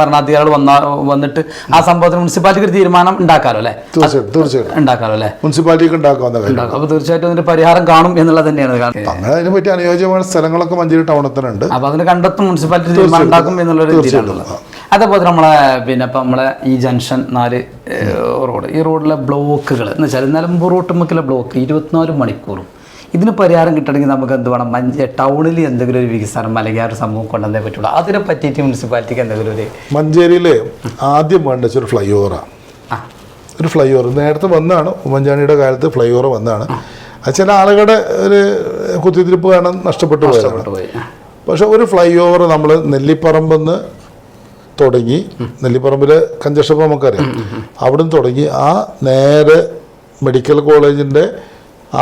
ഭരണാധികാരികൾ വന്ന വന്നിട്ട് ആ സംഭവത്തിന് മുനിസിപ്പാലിറ്റിക്ക് ഒരു തീരുമാനം ഉണ്ടാക്കാമല്ലോ അല്ലേ? തീർച്ചയായിട്ടും തീർച്ചയായിട്ടും. ഉണ്ടാക്കാലോ അല്ലേ? മുനിസിപ്പാലിറ്റിക്ക് ഉണ്ടാക്കാവുന്ന കാര്യം. അപ്പോൾ തീർച്ചയായിട്ടും അതിന്റെ പരിഹാരം കാണും എന്നുള്ളത് തന്നെയാണ് കാരണം അങ്ങനെ അതിനെ പറ്റി അനുയോജ്യമായ സ്ഥലങ്ങളൊക്കെ മഞ്ചേരി ടൗണിൽ തന്നെ ഉണ്ട് അപ്പൊ അതിന് കണ്ടെത്തും മുനിസിപ്പാലിറ്റി തീരുമാനം ഉണ്ടാക്കും എന്നുള്ളൊരു രീതിയിലാണുള്ളത്. അതേപോലെ നമ്മളെ പിന്നെ ഇപ്പം നമ്മളെ ഈ ജംഗ്ഷൻ നാല് റോഡ്. ഈ റോഡിലെ ബ്ലോക്കുകൾ എന്ന് വെച്ചാൽ നിലമ്പൂർ റോട്ടുമ്മക്കിലെ ബ്ലോക്ക് ഇരുപത്തിനാല് മണിക്കൂറും. ഇതിന് പരിഹാരം കിട്ടണമെങ്കിൽ നമുക്ക് എന്ത് വേണം? മഞ്ച ടൗണിൽ എന്തെങ്കിലും ഒരു വികസനം അല്ലെങ്കിൽ ആ ഒരു സമൂഹം കൊണ്ടുവന്നേ പറ്റുള്ളൂ. അതിനെ പറ്റിയിട്ട് മുനിസിപ്പാലിറ്റിക്ക് എന്തെങ്കിലും ഒരു മഞ്ചേരിയിലെ ആദ്യം വേണ്ട ഒരു ഫ്ലൈ ഓവറാണ് ഒരു ഫ്ലൈ ഓവർ നേരത്തെ വന്നാണ് ഉമ്മൻചാണ്ടിയുടെ കാലത്ത് ഫ്ലൈ ഓവർ വന്നാണ്. അത് ചില ആളുകളുടെ ഒരു കുത്തിത്തിരിപ്പ് കാരണം നഷ്ടപ്പെട്ടു പോയതാണ്. പോയി. പക്ഷെ ഒരു ഫ്ലൈ ഓവർ നമ്മൾ നെല്ലിപ്പറമ്പെന്ന് തുടങ്ങി നെല്ലിപ്പറമ്പിൽ കഞ്ചക്ഷൻ നമുക്കറിയാം. അവിടുന്ന് തുടങ്ങി ആ നേരെ മെഡിക്കൽ കോളേജിന്റെ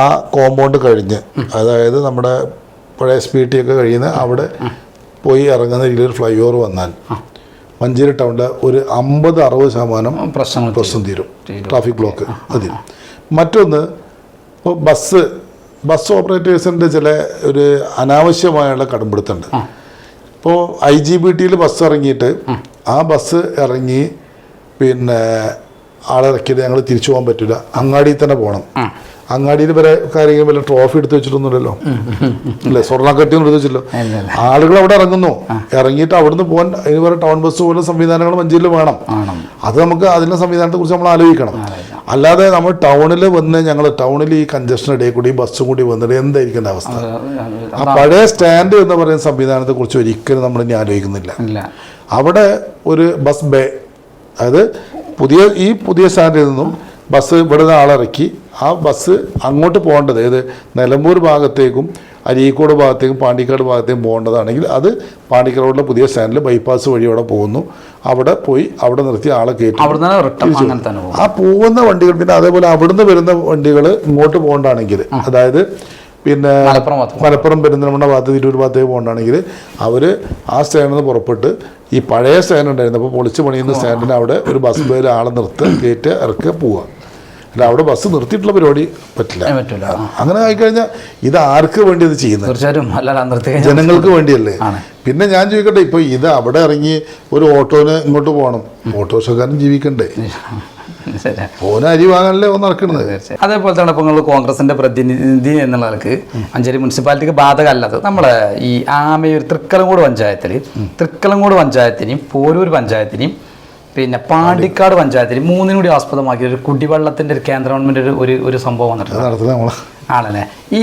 ആ കോമ്പൗണ്ട് കഴിഞ്ഞ്. അതായത് നമ്മുടെ പഴയ എസ് പി ടി ഒക്കെ കഴിയുന്ന അവിടെ പോയി ഇറങ്ങുന്ന രീതിയിൽ ഒരു ഫ്ലൈ ഓവർ വന്നാൽ മഞ്ചേരി ടൗണിലെ ഒരു അമ്പത് അറുപത് ശതമാനം പ്രശ്നം പ്രശ്നം തീരും. ട്രാഫിക് ബ്ലോക്ക് അത് മറ്റൊന്ന് ഇപ്പോൾ ബസ് ബസ് ഓപ്പറേറ്റേഴ്സിന്റെ ചില ഒരു അനാവശ്യമായുള്ള കടുംപിടുത്തുണ്ട് ഇപ്പോൾ ഐ ജി ബി ടിയിൽ ബസ് ഇറങ്ങിയിട്ട് ആ ബസ് ഇറങ്ങി പിന്നെ ആളിറക്കിയിട്ട് ഞങ്ങൾ തിരിച്ചു പോകാൻ പറ്റില്ല അങ്ങാടിയിൽ തന്നെ പോകണം അങ്ങാടിയിൽ വരെ കാര്യങ്ങൾ വല്ല ട്രോഫി എടുത്ത് വെച്ചിട്ടൊന്നുമില്ലല്ലോ. അല്ലേ? സ്വർണ എടുത്ത് വെച്ചില്ലോ. ആളുകൾ അവിടെ ഇറങ്ങുന്നു. ഇറങ്ങിയിട്ട് അവിടുന്ന് പോകാൻ അതിന് വേറെ ടൗൺ ബസ് പോലെ സംവിധാനങ്ങൾ മഞ്ചേരിയിൽ വേണം. അത് നമുക്ക് അതിന്റെ സംവിധാനത്തെ കുറിച്ച് നമ്മൾ ആലോചിക്കണം. അല്ലാതെ നമ്മൾ ടൗണിൽ വന്ന് ഞങ്ങൾ ടൗണിൽ ഈ കഞ്ചക്ഷൻ ഇടയിൽ കൂടി ബസ്സും കൂടി വന്നിട്ട് എന്തായിരിക്കേണ്ട അവസ്ഥ? ആ പഴയ സ്റ്റാൻഡ് എന്ന് പറയുന്ന സംവിധാനത്തെ കുറിച്ച് ഒരിക്കലും നമ്മൾ ഇനി ആലോചിക്കുന്നില്ല. അവിടെ ഒരു ബസ് ബേ അതായത് പുതിയ ഈ പുതിയ സ്റ്റാൻഡിൽ നിന്നും ബസ് ഇവിടെ നിന്ന് ആളിറക്കി ആ ബസ് അങ്ങോട്ട് പോകേണ്ടത് ഏത് നിലമ്പൂർ ഭാഗത്തേക്കും അരീക്കോട് ഭാഗത്തേക്കും പാണ്ടിക്കാട് ഭാഗത്തേക്കും പോകേണ്ടതാണെങ്കിൽ അത് പാണ്ടിക്കാട് റോഡിലെ പുതിയ സ്റ്റാൻഡിൽ ബൈപ്പാസ് വഴി അവിടെ പോകുന്നു. അവിടെ പോയി അവിടെ നിർത്തി ആളെ കയറ്റി. ആ പോകുന്ന വണ്ടികൾ പിന്നെ അതേപോലെ അവിടുന്ന് വരുന്ന വണ്ടികൾ ഇങ്ങോട്ട് പോകേണ്ടതാണെങ്കിൽ അതായത് പിന്നെ മലപ്പുറം പെരുന്തൽമണ്ണ ഭാഗത്ത് തിരൂർ ഭാഗത്തേക്ക് പോകണ്ടാണെങ്കിൽ അവർ ആ സ്റ്റാൻഡിൽ നിന്ന് പുറപ്പെട്ട് ഈ പഴയ സ്റ്റാൻഡ് ഉണ്ടായിരുന്നു. അപ്പോൾ പൊളിച്ച് പണിയുന്ന സ്റ്റാൻഡിന് അവിടെ ഒരു ബസ് പേര് ആളെ നിർത്ത് കയറ്റുക ഇറക്കുക പോവുക. അല്ല അവിടെ ബസ് നിർത്തിയിട്ടുള്ള പരിപാടി പറ്റില്ല. പറ്റില്ല. അങ്ങനെ ആയിക്കഴിഞ്ഞാൽ ഇത് ആർക്ക് വേണ്ടി ഇത് ചെയ്യുന്നത്? തീർച്ചയായിട്ടും ജനങ്ങൾക്ക് വേണ്ടിയല്ലേ? പിന്നെ ഞാൻ ചോദിക്കട്ടെ ഇപ്പൊ ഇത് അവിടെ ഇറങ്ങി ഒരു ഓട്ടോന് ഇങ്ങോട്ട് പോകണം. ഓട്ടോറിക്ഷക്കാരൻ ജീവിക്കണ്ടേ? അതേപോലെ തന്നെ ഇപ്പോൾ നിങ്ങൾ കോൺഗ്രസിന്റെ പ്രതിനിധി എന്നുള്ളവർക്ക് അഞ്ചേരി മുനിസിപ്പാലിറ്റിക്ക് ബാധകമല്ലത് നമ്മളെ ഈ ആമയൂർ തൃക്കലങ്കോട് പഞ്ചായത്തിൽ തൃക്കലങ്കോട് പഞ്ചായത്തിനെയും പോരൂർ പഞ്ചായത്തിനെയും പിന്നെ പാണ്ടിക്കാട് പഞ്ചായത്തിൽ മൂന്നിനും കൂടി ആസ്പദമാക്കി ഒരു കുടിവെള്ളത്തിന്റെ ഒരു കേന്ദ്ര ഗവൺമെന്റ് ഒരു ഒരു സംഭവം വന്നിട്ടുണ്ട്. ആണല്ലേ? ഈ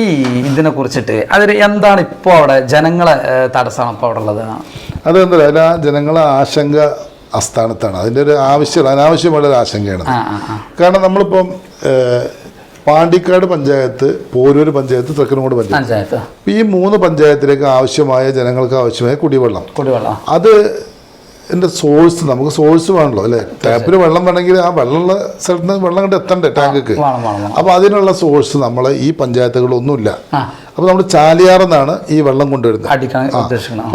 ഇതിനെ കുറിച്ചിട്ട് അതിൽ എന്താണ് ഇപ്പോൾ അവിടെ ജനങ്ങളെ തടസ്സമാണ് ഇപ്പോൾ അവിടെ ഉള്ളത്? അതെന്താ അതിൽ ജനങ്ങളെ ആശങ്ക അസ്ഥാനത്താണ് അതിന്റെ ഒരു ആവശ്യം അനാവശ്യമുള്ള ഒരു ആശങ്കയാണ്. കാരണം നമ്മളിപ്പം പാണ്ടിക്കാട് പഞ്ചായത്ത് പോരൂർ പഞ്ചായത്ത് തൃക്കനോട് പഞ്ചായത്ത്. ഈ മൂന്ന് പഞ്ചായത്തിലേക്ക് ആവശ്യമായ ജനങ്ങൾക്ക് ആവശ്യമായ കുടിവെള്ളം. കുടിവെള്ളം. അത് എന്റെ സോഴ്സ് നമുക്ക് സോഴ്സ് വേണമല്ലോ അല്ലേ? ടാപ്പിൽ വെള്ളം വേണമെങ്കിൽ ആ വെള്ളമുള്ള സ്ഥലത്ത് നിന്ന് വെള്ളം കണ്ട് എത്തണ്ടേ ടാങ്കിക്ക്? അപ്പോൾ അതിനുള്ള സോഴ്സ് നമ്മൾ ഈ പഞ്ചായത്തുകളൊന്നുമില്ല അപ്പോൾ നമ്മൾ ചാലിയാറെന്നാണ് ഈ വെള്ളം കൊണ്ടുവരുന്നത്.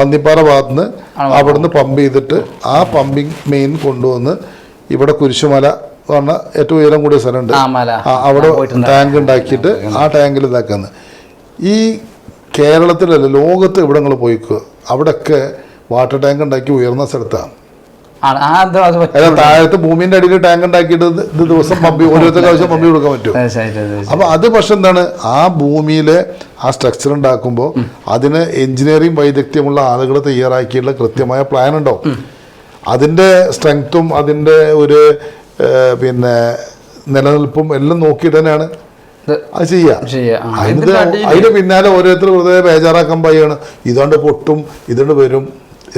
പന്നിപ്പാറ ഭാഗത്ത് നിന്ന് അവിടുന്ന് പമ്പ് ചെയ്തിട്ട് ആ പമ്പിങ് മെയിൻ കൊണ്ടുവന്ന് ഇവിടെ കുരിശുമല പറഞ്ഞ ഏറ്റവും ഉയരം കൂടിയ സ്ഥലമുണ്ട്. ആ അവിടെ ടാങ്ക് ഉണ്ടാക്കിയിട്ട് ആ ടാങ്കിൽ ഇതാക്കുന്നത് ഈ കേരളത്തിലല്ല ലോകത്ത് ഇവിടങ്ങൾ നിങ്ങൾ പോയിക്കോ? അവിടെയൊക്കെ വാട്ടർ ടാങ്ക് ഉണ്ടാക്കി ഉയർന്ന സ്ഥലത്താണ് താഴത്ത് ഭൂമിന്റെ അടിയിൽ ടാങ്ക് ഉണ്ടാക്കിയിട്ട് ദിവസം പമ്പി ഓരോരുത്തർ ആവശ്യം പമ്പി കൊടുക്കാൻ പറ്റും. അപ്പൊ അത് പക്ഷെ എന്താണ് ആ ഭൂമിയിലെ ആ സ്ട്രക്ചർ ഉണ്ടാക്കുമ്പോൾ അതിന് എഞ്ചിനീയറിംഗ് വൈദഗ്ധ്യമുള്ള ആളുകൾ തയ്യാറാക്കിയുള്ള കൃത്യമായ പ്ലാൻ ഉണ്ടോ? അതിന്റെ സ്ട്രെങ്ത്തും അതിന്റെ ഒരു പിന്നെ നിലനിൽപ്പും എല്ലാം നോക്കിയിട്ട് തന്നെയാണ് അത് ചെയ്യാ. അതിന് പിന്നാലെ ഓരോരുത്തർ വെറുതെ ബേജാറാക്കാൻ പയ്യാണ് ഇതുകൊണ്ട് പൊട്ടും ഇതുകൊണ്ട് വരും.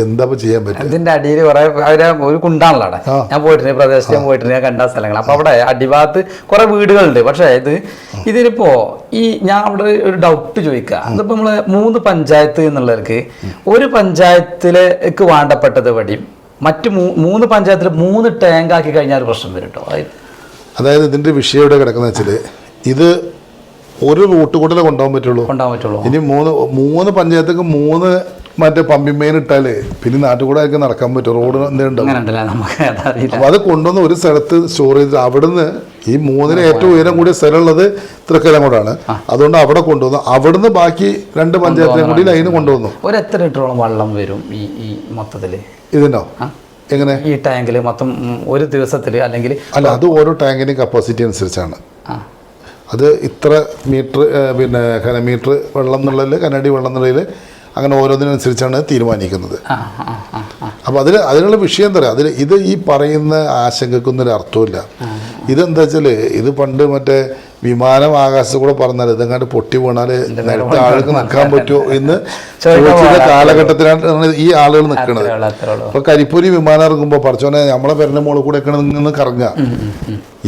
എന്താ ചെയ്യാൻ പറ്റും ഇതിന്റെ അടിയിൽ കുറെ അവരെ ഒരു കുണ്ടാണല്ലോ അവിടെ. ഞാൻ പോയിട്ടുണ്ട് പ്രദേശത്ത് ഞാൻ പോയിട്ടുണ്ട് ഞാൻ കണ്ട സ്ഥലങ്ങൾ. അപ്പൊ അവിടെ അടിഭാഗത്ത് കുറെ വീടുകളുണ്ട്. പക്ഷേ ഇത് ഇതിനിപ്പോ ഈ ഞാൻ അവിടെ ഒരു ഡൗട്ട് ചോദിക്കുക. ഇതിപ്പോ നമ്മൾ മൂന്ന് പഞ്ചായത്ത് എന്നുള്ളവർക്ക് ഒരു പഞ്ചായത്തിലേക്ക് വേണ്ടപ്പെട്ടത് വടിയും മറ്റു മൂന്ന് പഞ്ചായത്തിൽ മൂന്ന് ടാങ്ക് ആക്കി കഴിഞ്ഞാൽ ഒരു പ്രശ്നം വരും കേട്ടോ അത് അതായത് ഇതിന്റെ വിഷയം ഇവിടെ കിടക്കുന്ന ഇത് ഒരു റൂട്ട് കൂടെ കൊണ്ടുപോകാൻ പറ്റുള്ളൂ. പറ്റുള്ളൂ. ഇനി മൂന്ന് മൂന്ന് പഞ്ചായത്തേക്ക് മൂന്ന് മറ്റേ പമ്പിങ് മെയിൻ ഇട്ടാലേ പിന്നെ നാട്ടുകൂടെ ആയിരിക്കും നടക്കാൻ പറ്റും. റോഡ് അതറിയില്ല. അത് കൊണ്ടുവന്ന് ഒരു സ്ഥലത്ത് സ്റ്റോർ ചെയ്തിട്ട് അവിടുന്ന് ഈ മൂന്നിന് ഏറ്റവും ഉയരം കൂടിയ സ്ഥലമുള്ളത് തൃക്കലങ്ങോടാണ് അതുകൊണ്ട് അവിടെ കൊണ്ടുവന്നു അവിടുന്ന് ബാക്കി രണ്ട് പഞ്ചായത്തിനെ കൂടി ലൈന് കൊണ്ടുവന്നു. ഒരു എത്ര ലിറ്ററോളം വെള്ളം വരും ഈ ഈ മൊത്തത്തിൽ? ഇതിനോ? എങ്ങനെ? ഈ ടാങ്കിൽ മൊത്തം ഒരു ദിവസത്തിൽ അല്ലെങ്കിൽ അല്ല അത് ഓരോ ടാങ്കിന്റെയും കപ്പാസിറ്റി അനുസരിച്ചാണ്. അത് ഇത്ര മീറ്റർ പിന്നെ ഘനമീറ്റർ വെള്ളം എന്നുള്ളതിൽ കനടി വെള്ളം എന്നുള്ളതിൽ അങ്ങനെ ഓരോന്നിനനുസരിച്ചാണ് തീരുമാനിക്കുന്നത്. അപ്പോൾ അതിൽ അതിനുള്ള വിഷയം എന്താ പറയുക അതിൽ ഇത് ഈ പറയുന്ന ആശങ്കക്കൊന്നും ഒരു അർത്ഥമില്ല ഇതെന്താ വെച്ചാൽ ഇത് പണ്ട് മറ്റേ വിമാനം ആകാശത്ത് കൂടെ പറഞ്ഞാൽ ഇതെങ്ങാണ്ട് പൊട്ടി വീണാൽ നേരത്തെ ആൾക്ക് നിൽക്കാൻ പറ്റുമോ എന്ന് ചോദിച്ച. കാലഘട്ടത്തിലാണ് ഈ ആളുകൾ നിൽക്കുന്നത്. അപ്പൊ കരിപ്പൂരി വിമാനം ഇറങ്ങുമ്പോൾ പറച്ചോനെ നമ്മളെ പെരന്റെ മുകളിൽ കൂടെ ഒക്കെ നിന്ന് കറങ്ങുക.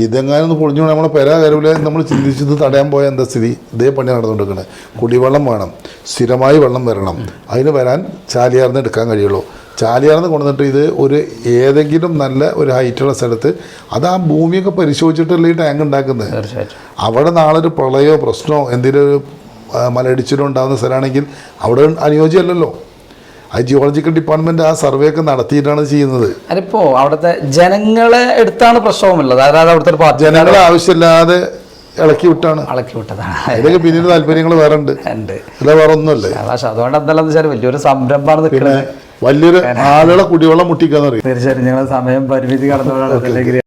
ഇതെങ്ങാനും ഒന്ന് പൊളിഞ്ഞു നമ്മളെ പെര കരുവിലെ നമ്മൾ ചിന്തിച്ചത് തടയാൻ പോയ എന്താ സ്ഥിതി? ഇതേ പണി നടന്നുകൊണ്ടിരിക്കുന്നത് കുടിവെള്ളം വേണം. സ്ഥിരമായി വെള്ളം വരണം. അതിന് വരാൻ ചാലിയാർന്ന് എടുക്കാൻ കഴിയുള്ളൂ. ചാലിയാർന്ന് കൊണ്ടുവന്നിട്ട് ഇത് ഒരു ഏതെങ്കിലും നല്ല ഒരു ഹൈറ്റുള്ള സ്ഥലത്ത് അത് ആ ഭൂമിയൊക്കെ പരിശോധിച്ചിട്ടല്ലേ ഈ ടാങ്ക് ഉണ്ടാക്കുന്നത്? അവിടെ നാളെ ഒരു പ്രളയമോ പ്രശ്നമോ എന്തെങ്കിലും ഒരു മലയിടിച്ചിലോ ഉണ്ടാകുന്ന സ്ഥലമാണെങ്കിൽ അവിടെ അനുയോജ്യമല്ലല്ലോ. ആ ജിയോളജിക്കൽ ഡിപ്പാർട്ട്മെന്റ് ആ സർവേ ഒക്കെ നടത്തിയിട്ടാണ് ചെയ്യുന്നത്. അതിപ്പോ അവിടുത്തെ ജനങ്ങളെ എടുത്താണ് പ്രശ്നവുമുള്ളത്. അതായത് അവിടുത്തെ ജനങ്ങളെ ആവശ്യമില്ലാതെ ഇളക്കി വിട്ടാണ്. ഇളക്കി വിട്ടതാണ്. അതിലൊക്കെ പിന്നീട് താല്പര്യങ്ങൾ വേറെ ഉണ്ട്. അല്ല വേറെ ഒന്നുമല്ലേ അതുകൊണ്ട് എന്താണെന്ന് വെച്ചാൽ വലിയൊരു സംരംഭമാണ് നിൽക്കുന്നത്. വലിയൊരു ആളുകളെ കുടിവെള്ളം മുട്ടിക്കാന്ന് പറയും. തീർച്ചയായിട്ടും ഞങ്ങൾ സമയം പരിമിതി കടന്നുകൊണ്ടാണ് അല്ലെങ്കിൽ